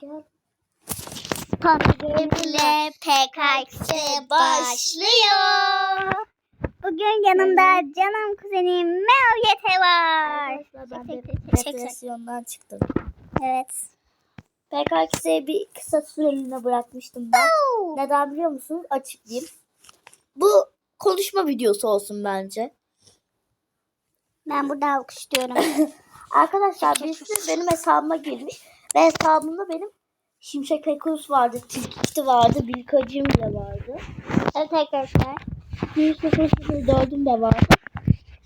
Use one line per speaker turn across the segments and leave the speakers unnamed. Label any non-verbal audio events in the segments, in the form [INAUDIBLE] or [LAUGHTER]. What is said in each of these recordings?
Gel.
Pandemiyle PKX başlıyor. Bugün yanımda canım kuzenim Mevlete var.
Depresyondan çıktım.
Evet.
PKX'e bir kısa süreliğine bırakmıştım ben. Neden biliyor musunuz? Açıklayayım. Bu konuşma videosu olsun bence.
Ben burada alkışlıyorum. [LAUGHS]
Arkadaşlar birisi benim hesabıma girmiş. Ve hesabımda benim Şimşek Pekus vardı, Tilkikti vardı, Bilkacım bile vardı.
evet arkadaşlar.
104'üm de vardı.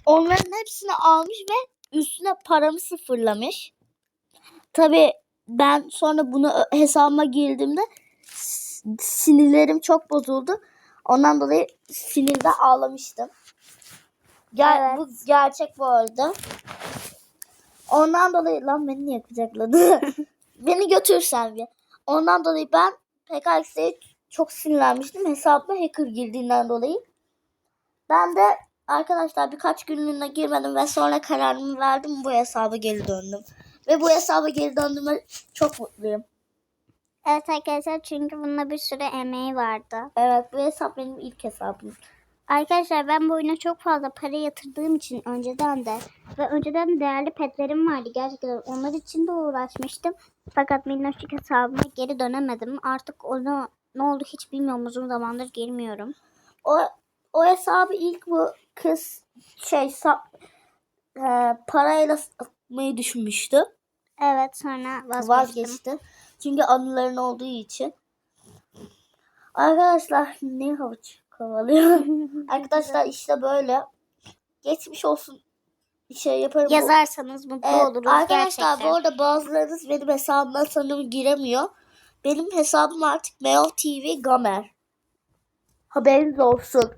Onların hepsini almış ve üstüne paramı sıfırlamış. Tabii ben sonra bunu hesabıma girdiğimde sinirlerim çok bozuldu. Ondan dolayı sinirde ağlamıştım. Ger
Evet.
Bu gerçek bu arada. Ondan dolayı lan beni niye kucakladı? [LAUGHS] beni götürsen bir. Ondan dolayı ben PKX'e çok sinirlenmiştim. Hesabıma hacker girdiğinden dolayı. Ben de arkadaşlar birkaç günlüğüne girmedim ve sonra kararımı verdim. Bu hesaba geri döndüm. Ve bu hesaba geri döndüğüme çok mutluyum.
Evet arkadaşlar çünkü bunda bir sürü emeği vardı.
Evet bu hesap benim ilk hesabım.
Arkadaşlar ben bu oyuna çok fazla para yatırdığım için önceden de ve önceden de değerli petlerim vardı gerçekten onlar için de uğraşmıştım. Fakat minnoşluk hesabıma geri dönemedim. Artık onu ne oldu hiç bilmiyorum uzun zamandır girmiyorum.
O, o hesabı ilk bu kız şey sap, e, parayla satmayı düşünmüştü.
Evet sonra vazgeçtim.
Vazgeçti. Çünkü anıların olduğu için. Arkadaşlar ne havuç kovalıyor. [LAUGHS] Arkadaşlar işte böyle. Geçmiş olsun şey yaparım.
Yazarsanız mutlu
Evet,
oluruz
arkadaşlar
gerçekten.
bu arada bazılarınız benim hesabımdan sanırım giremiyor. Benim hesabım artık Meo TV Gamer. Haberiniz olsun.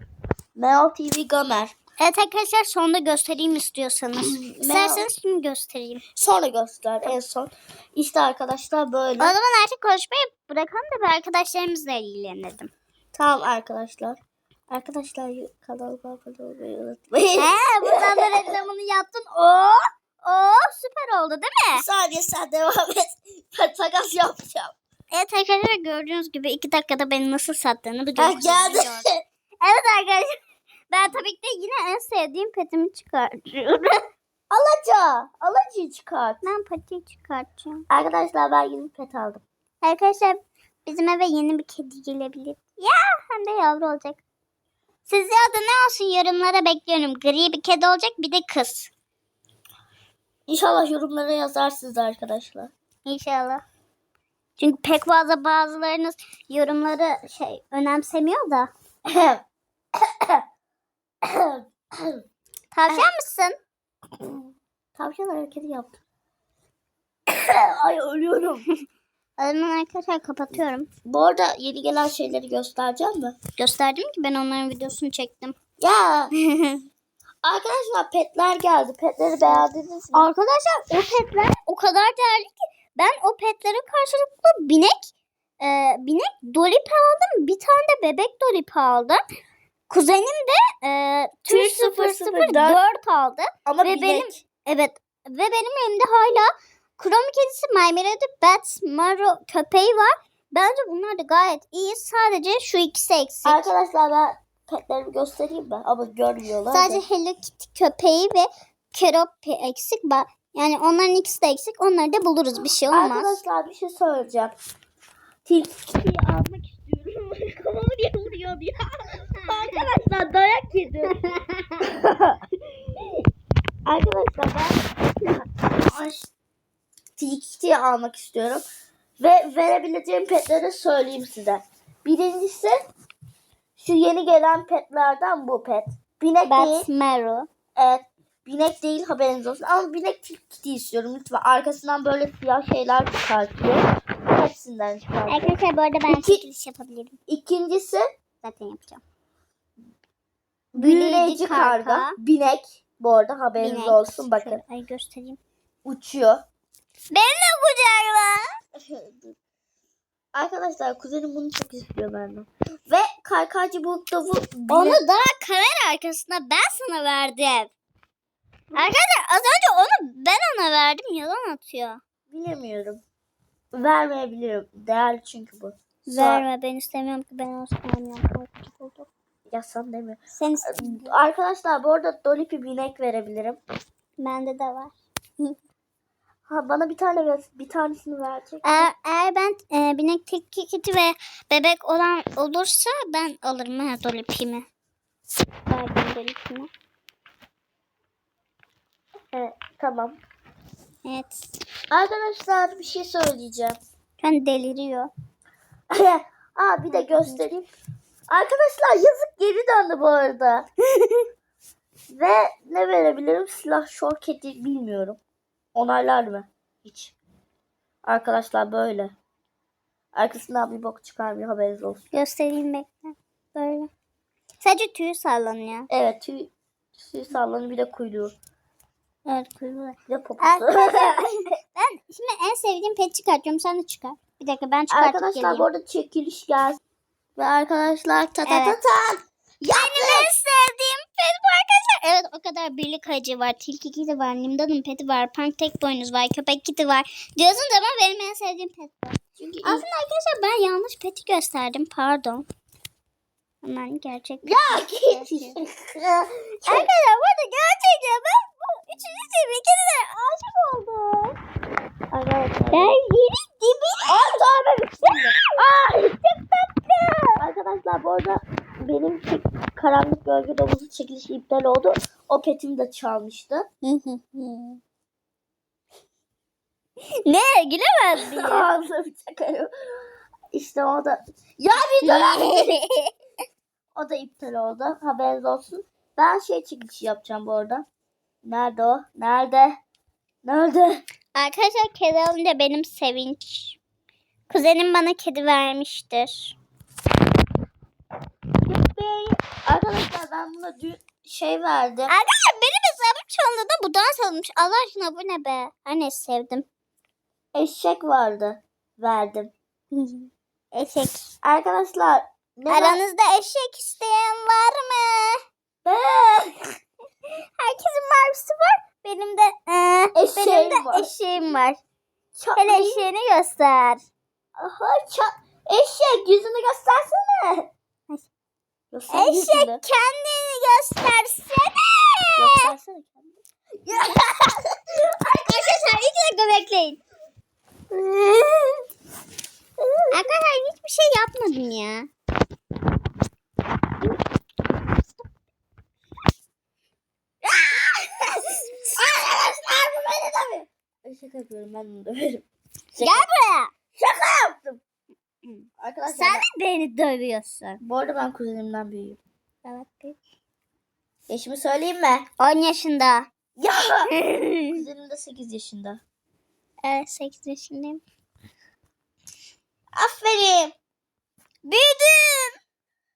Meo TV Gamer.
Evet arkadaşlar sonunda göstereyim istiyorsanız. İsterseniz şimdi göstereyim.
Sonra göster en son. İşte arkadaşlar
O
böyle.
zaman artık konuşmayı bırakalım da bir arkadaşlarımızla ilgilenelim.
Tamam arkadaşlar. Arkadaşlar kanalıma abone olmayı unutmayın.
He buradan da reklamını yaptın. Oo, oo süper oldu değil mi?
Saniye sen devam et. Ben takas yapacağım.
Evet arkadaşlar gördüğünüz gibi iki dakikada beni nasıl sattığını gördünüz.
geldi. [LAUGHS]
Evet arkadaşlar. Ben tabii ki de yine en sevdiğim petimi çıkartıyorum. [LAUGHS]
Alaca. Alacıyı çıkart.
ben patiyi çıkartacağım.
Arkadaşlar ben yeni pet aldım.
Arkadaşlar bizim eve yeni bir kedi gelebilir. Ya hem de yavru olacak. Sizce adı ne olsun yorumlara bekliyorum. Gri bir kedi olacak bir de kız.
İnşallah yorumlara yazarsınız arkadaşlar.
İnşallah. Çünkü pek fazla bazılarınız yorumları şey önemsemiyor da. Tavşan mısın?
Tavşan hareketi yaptım. [COUGHS] Ay ölüyorum. [LAUGHS]
Zaman arkadaşlar kapatıyorum.
Bu arada yeni gelen şeyleri göstereceğim mi?
Gösterdim ki ben onların videosunu çektim.
Ya [LAUGHS] arkadaşlar petler geldi. Petleri beğendiniz mi?
Arkadaşlar o petler o kadar değerli ki ben o petlere karşılıklı binek e, binek dolip aldım. Bir tane de bebek dolip aldım. Kuzenim de e, Tür 004 aldı.
Ama
Ve
binek.
benim evet ve benim elimde hala Kromi kedisi Melody Bats Maro köpeği var. Bence bunlar da gayet iyi. Sadece şu ikisi eksik.
Arkadaşlar ben petlerimi göstereyim mi? Ama görmüyorlar.
Sadece
da.
Hello Kitty köpeği ve Keropi eksik. Yani onların ikisi de eksik. Onları da buluruz. Bir şey olmaz.
Arkadaşlar bir şey söyleyeceğim. Tilkiyi almak istiyorum. [LAUGHS] Kafamı niye vuruyor ya? [LAUGHS] Arkadaşlar dayak yedim. [LAUGHS] Arkadaşlar ben Tilkiyi almak istiyorum. Ve verebileceğim petleri söyleyeyim size. Birincisi şu yeni gelen petlerden bu pet. Binek değil.
Bats Maro.
Evet. Binek değil haberiniz olsun. Ama binek tilki istiyorum lütfen. Arkasından böyle siyah şeyler çıkartıyor. Hepsinden çıkartıyor.
Arkadaşlar bu arada ben
İki-
çekiliş yapabilirim.
İkincisi
Zaten yapacağım.
büyüleyici karga.
karga.
Binek. Bu arada haberiniz
Binek.
olsun. Bakın
Şöyle, ay göstereyim.
uçuyor.
Benimle kucakla. [LAUGHS]
Arkadaşlar kuzenim bunu çok istiyor benden. Ve kaykaycı bu.
Onu daha kamera arkasında ben sana verdim. Arkadaşlar az önce onu ben ona verdim. Yalan atıyor.
bilemiyorum. vermeyebilirim. Değerli çünkü bu.
Verme ben istemiyorum ki ben olsun oldu.
Yasan demiyor.
Sen.
Arkadaşlar bu arada Dolip'i binek verebilirim.
Bende de var. [LAUGHS]
Ha bana bir tane ver, bir tanesini verecek.
Eğer, eğer ben e, binek tilki kiti ve bebek olan olursa ben alırım ha dolipimi. Verdim dolipimi.
Evet, tamam.
Evet.
Arkadaşlar bir şey söyleyeceğim.
Ben deliriyor. [LAUGHS]
Aa bir de göstereyim. Arkadaşlar yazık geri döndü bu arada. [LAUGHS] Ve ne verebilirim? Silah şor kedi bilmiyorum. Onaylar mı? Hiç. Arkadaşlar böyle. Arkasından bir bok çıkarmıyor haberiniz olsun.
Göstereyim bekle. Böyle. Sadece tüyü sallanıyor.
Evet tüy, tüy sallanı bir de kuyruğu.
Evet kuyruğu.
Bir de poposu.
Arkadaşlar [LAUGHS] ben şimdi en sevdiğim pet çıkartıyorum. Sen de çıkar. Bir dakika ben çıkartıp
Arkadaşlar
geleyim.
bu arada çekiliş gelsin. Ve arkadaşlar ta ta ta
Evet.
ta.
Benim en sevdiğim pet bu arkadaşlar. Evet o kadar birlik ağacı var. Tilki kiti var. Nimdan'ın peti var. Punk tek boynuz var. Köpek kiti var. Diyorsun ama benim en sevdiğim pet bu.
Çünkü
Aslında arkadaşlar ben yanlış peti gösterdim. Pardon. Hemen gerçek.
ya.
Arkadaşlar bu arada gerçekten ben bu üçüncü seviye kedilere aşık oldum.
Arkadaşlar.
Ben yeri dibi.
Ay tövbe. Ay. Arkadaşlar bu arada benim karanlık gölge domuzu çekilişi iptal oldu. O petimi de çalmıştı. [LAUGHS]
ne gülemez [LAUGHS] diye.
Ağzına çakarım. İşte o da. Ya bir dur. [LAUGHS] o da iptal oldu. Haberiniz olsun. Ben şey çekilişi yapacağım bu arada. Nerede o? Nerede? Nerede?
Arkadaşlar kedi alınca benim sevinç. Kuzenim bana kedi vermiştir.
Arkadaşlar ben buna dün şey verdim.
Arkadaşlar benim hesabım çoğunluğu da bu dans alınmış. Allah aşkına bu ne be? Anne sevdim.
Eşek vardı. Verdim. [LAUGHS]
Eşek.
Arkadaşlar ne var?
Aranızda eşek isteyen var mı?
Ben. [LAUGHS]
Herkesin mavisi var. Benim de ee,
Eşeğim
benim de
var.
eşeğim var.
Çok
Hele eşeğini göster.
Aha, ça- eşek yüzünü göstersene.
Eşek kendini göstersene.
Göstersene kendini.
Arkadaşlar iki dakika bekleyin. Arkadaşlar hiçbir şey yapmadım ya.
Arkadaşlar bu beni dövüyor. Şaka yapıyorum ben onu döverim. Şaka,
Gel buraya.
şaka yaptım. Arkadaşlar
Sen de beni dövüyorsun.
bu arada ben kuzenimden büyüğüm.
Evet.
Yaşımı söyleyeyim mi?
10 yaşında.
Ya. [LAUGHS] Kuzenim de 8 yaşında.
Evet 8 yaşındayım.
Aferin.
Büyüdüm.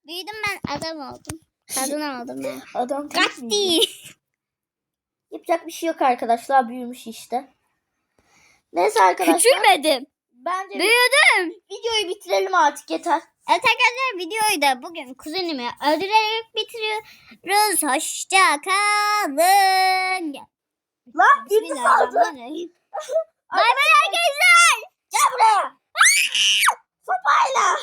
Büyüdüm ben adam oldum. Kadın oldum ben. [LAUGHS]
Adam
Kaç
değil.
değil. [LAUGHS]
Yapacak bir şey yok arkadaşlar. Büyümüş işte. Neyse arkadaşlar.
Küçülmedim.
Bence
Büyüdüm.
videoyu artık yeter.
Evet arkadaşlar videoyu da bugün kuzenimi öldürerek bitiriyoruz. Hoşça kalın.
Lan girdi saldı. [LAUGHS]
Bay bay arkadaşlar.
Gel buraya. Sopayla.